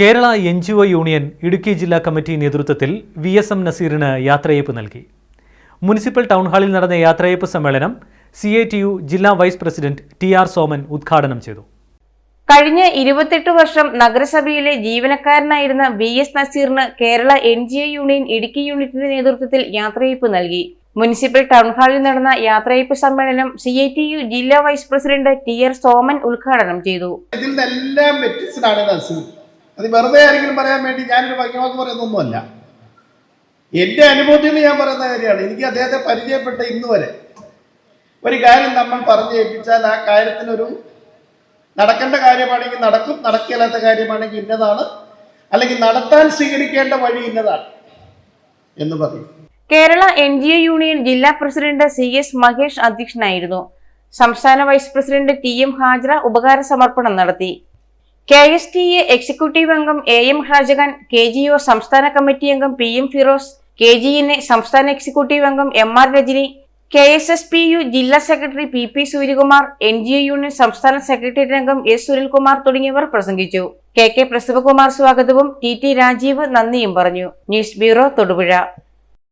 Kerala N G O union Idukki ജില്ലാ committee നേതൃത്വത്തിൽ V S M നസീറിന് യാത്രയയപ്പ് നൽകി. മുനിസിപ്പൽ ടൗൺ ഹാളിൽ നടന്ന യാത്രയയപ്പ് സമ്മേളനം സി ഐ ടി യു ജില്ലാ vice president T R Soman ഉദ്ഘാടനം ചെയ്തു. കഴിഞ്ഞ ഇരുപത്തെട്ട് വർഷം നഗരസഭയിലെ ജീവനക്കാരനായിരുന്ന V S നസീറിന് Kerala N G O union Idukki യൂണിറ്റിന്റെ നേതൃത്വത്തിൽ യാത്രയയപ്പ് നൽകി. മുനിസിപ്പൽ ടൗൺ ഹാളിൽ നടന്ന യാത്രയപ്പ് സമ്മേളനം സി ഐ ടി യു ജില്ലാ vice president T R Soman ഉദ്ഘാടനം ചെയ്തു. ഇതിൽ നിന്നെല്ലാം വ്യത്യസ്തനാണ് നസീർ. അത് വെറുതെ ആരെങ്കിലും പറയാൻ വേണ്ടി ഞാനൊരു ഭംഗിവാക്ക് പറയുന്നൊന്നുമല്ല. എന്റെ അനുഭവത്തിൽ നിന്ന് ഞാൻ പറയുന്ന കാര്യമാണ്. എനിക്ക് അദ്ദേഹത്തെ പരിചയപ്പെട്ട ഇന്ന് വരെ ഒരു കാര്യം നമ്മൾ പറഞ്ഞു ഏൽപ്പിച്ചാൽ ആ കാര്യത്തിനൊരു നടക്കേണ്ട കാര്യമാണെങ്കിൽ നടക്കും നടക്കില്ലാത്ത കാര്യമാണെങ്കിൽ ഇന്നതാണ്. അല്ലെങ്കിൽ നടത്താൻ സ്വീകരിക്കേണ്ട വഴി ഇന്നതാണ് എന്ന് പറയും. Kerala N G O union ജില്ലാ പ്രസിഡന്റ് സി എസ് മഹേഷ് അധ്യക്ഷനായിരുന്നു. സംസ്ഥാന vice president T M Hajara ഉപകാര സമർപ്പണം നടത്തി. K S T A executive അംഗം A M Shajahan K G O സംസ്ഥാന കമ്മിറ്റി അംഗം P M Firoz K G N A സംസ്ഥാന എക്സിക്യൂട്ടീവ് അംഗം M R Rajani K S S P U ജില്ലാ secretary P P Suryakumar N G O union സംസ്ഥാന secretariat അംഗം S Sunilkumar തുടങ്ങിയവർ പ്രസംഗിച്ചു. K K പ്രസവകുമാർ സ്വാഗതവും ടി ടി രാജീവ് നന്ദിയും പറഞ്ഞു. News bureau Thodupuzha.